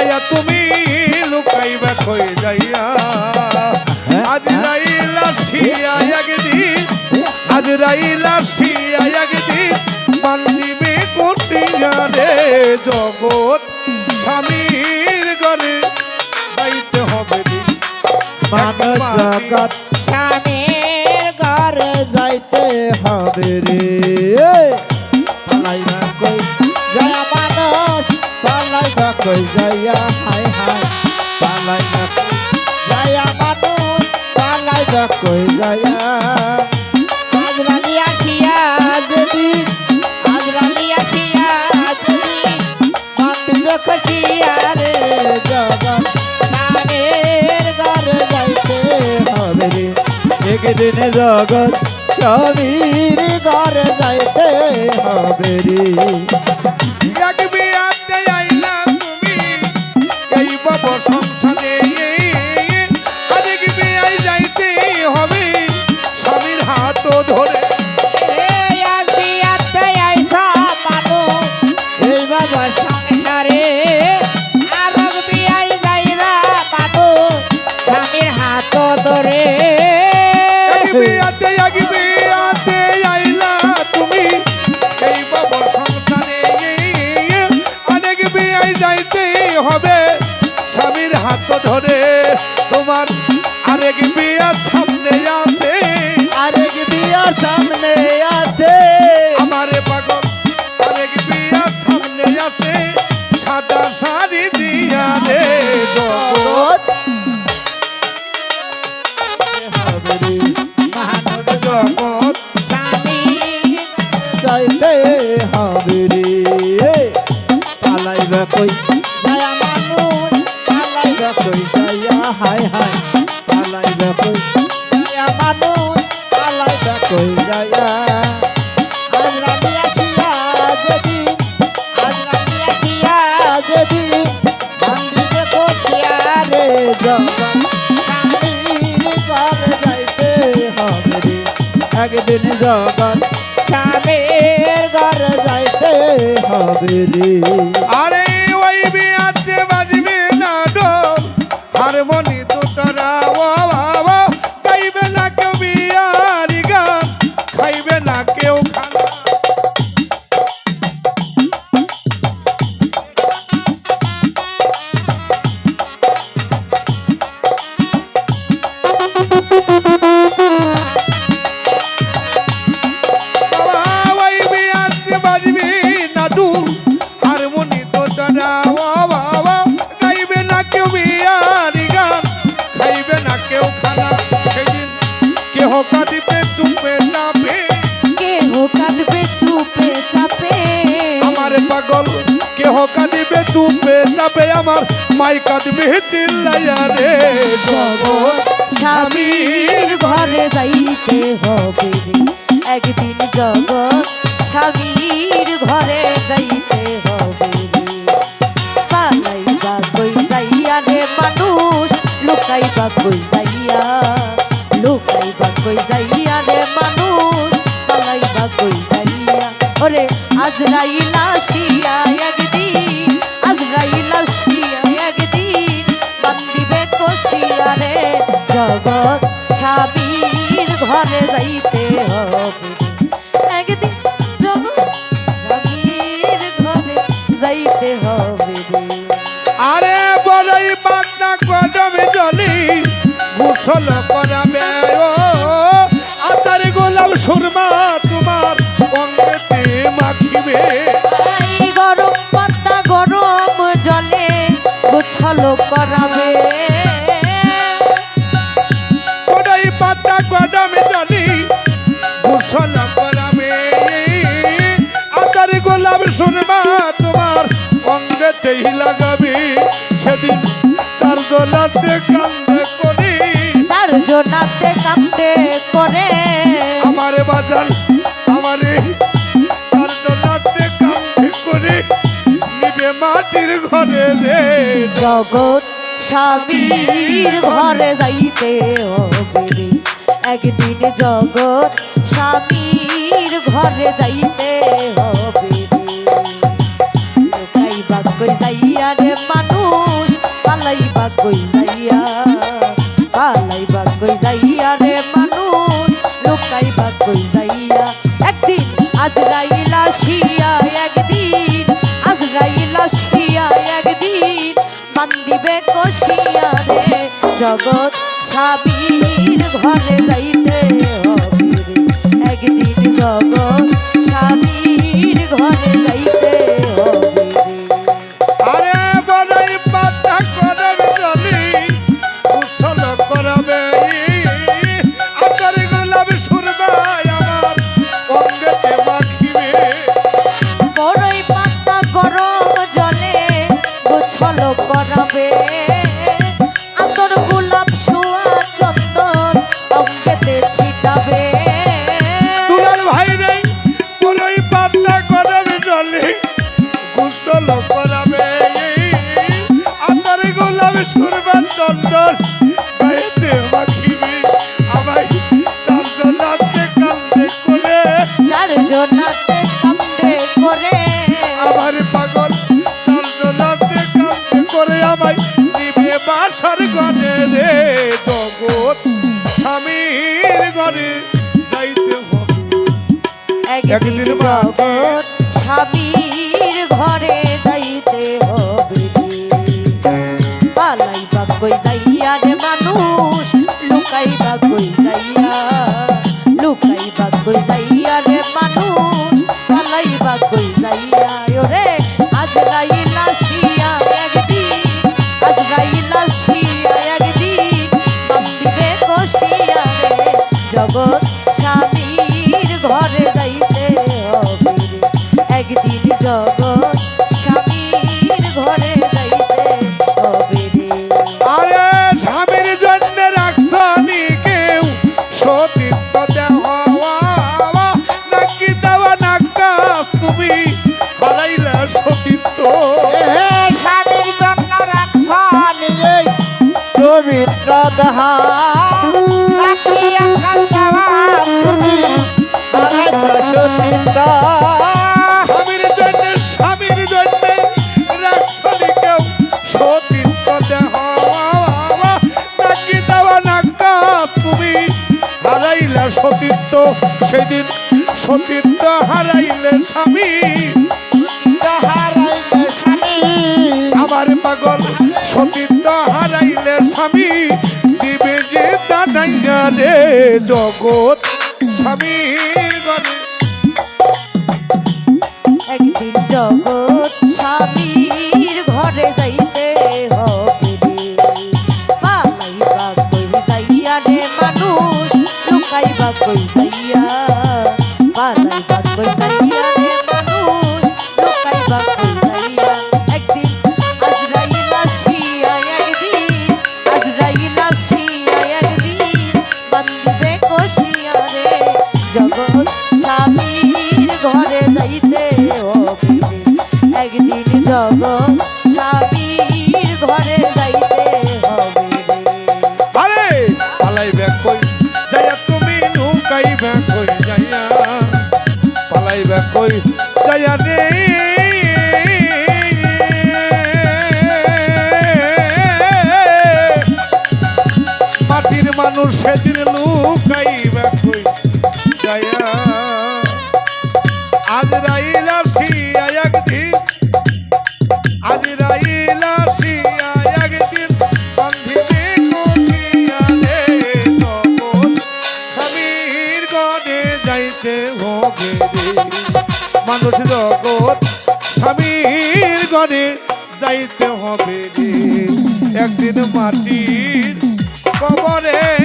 যাইয়া তুমি লুকাইবা কই যাইয়া? আজ রাইলা শিয়া একদিন আজ রাইলা শিয়া একদিন বান্দিবে কোটিয়া রে জগৎ স্বামীর ঘরে যাইতে হবে দিন। মানব জগৎ কই আসিয়া যদি আজরালি আসিয়া একদিন জগৎ স্বামীর ঘরে যাইতে হবে হবে। স্বামীর হাত ধরে একদিন জগৎ স্বামীর ঘরে যাইতে হবে রে। আরে কাঁদিবে চুপে যাবে আমার। মাই কাঁদবে চিল্লাইয়া রে স্বামীর ঘরে যাইতে হবে একদিন জগৎ স্বামীর ঘরে যাইতে হবে পালাই বা কই যাইয়া রে মানুষ, লুকাই বা কই যাইয়া। লুকাই বা কই যাইয়া রে মানুষ, পালাই বা কই যাইয়া। ওরে আজরাইল আসিয়া একদিন জগৎ ছাবির ঘরে যাইতে হবে। একদিন ছাবির ঘরে যাইতে হবে আরে বড়ই বাগদা কদমে জলি গোসল করাবে গোলাপ সুরমা তোমার অঙ্গেতেই লাগাবে। সেদিন চার দোলাতে কান্দে করি চার জনাতে কান্দে করে আমার বাজার আমারে চার দোলাতে কান্দে করে নিবে মাটির ঘরে রে। জগৎ স্বামীর ঘরে যাইতে হবে একদিন জগৎ স্বামীর ঘরে যাইতে পালাই বা কই যাইয়া পালাই বা কই যাইয়া রে মানুষ, লুকাই বা কই যাইয়া। একদিন আজরাইলা শিয়া একদিন, আজরাইলা শিয়া একদিন বান্দিবে কষিয়া রে। জগৎ সাবির ঘরে যাইতে একদিন জগৎ স্বামীর ঘরে কুশল করাবে। আতর গোলাপ সুরবাই চন্দন গায়েতে মাখিবে আমায় চারজন রাতে কান্দে কোলে চারজনাতে কান্দে করে। আমার পাগল চঞ্চলাতে কান্দে করে। আমায় নিবে বাসার ঘরে রে জগৎ। স্বামীর ঘরে যাইতে হবে। একদিন একদিন কই যাইয়া রে মানুষ? লুকাইবা কই যাইয়া? লুকাই বা কই যাইয়া রে মানুষ? পালাইবা কই যাইয়া? ওরে, আজ রাইলা শিয়া একদিন, আজ রাইলা শিয়া একদিন, বান্দিবে কষিয়া রে জগৎ দেহা নাকি আকাল দেওয়া তুমি হারাইছ সতীর্থ স্বামীর জন্য স্বামীর জন্য রাখছনি কেউ। সতীর্থ দেওয়া নাকি দেওয়া নাকা তুমি হারাইলা সতীর্থ সেদিন। হারাইলে স্বামী। আমার পাগল রে জগৎ স্বামীর কই দয়া রে? মাটির মানুষ সেদিন লুকাই জগৎ স্বামীর ঘরে যাইতে হবে একদিন মাটির কবরে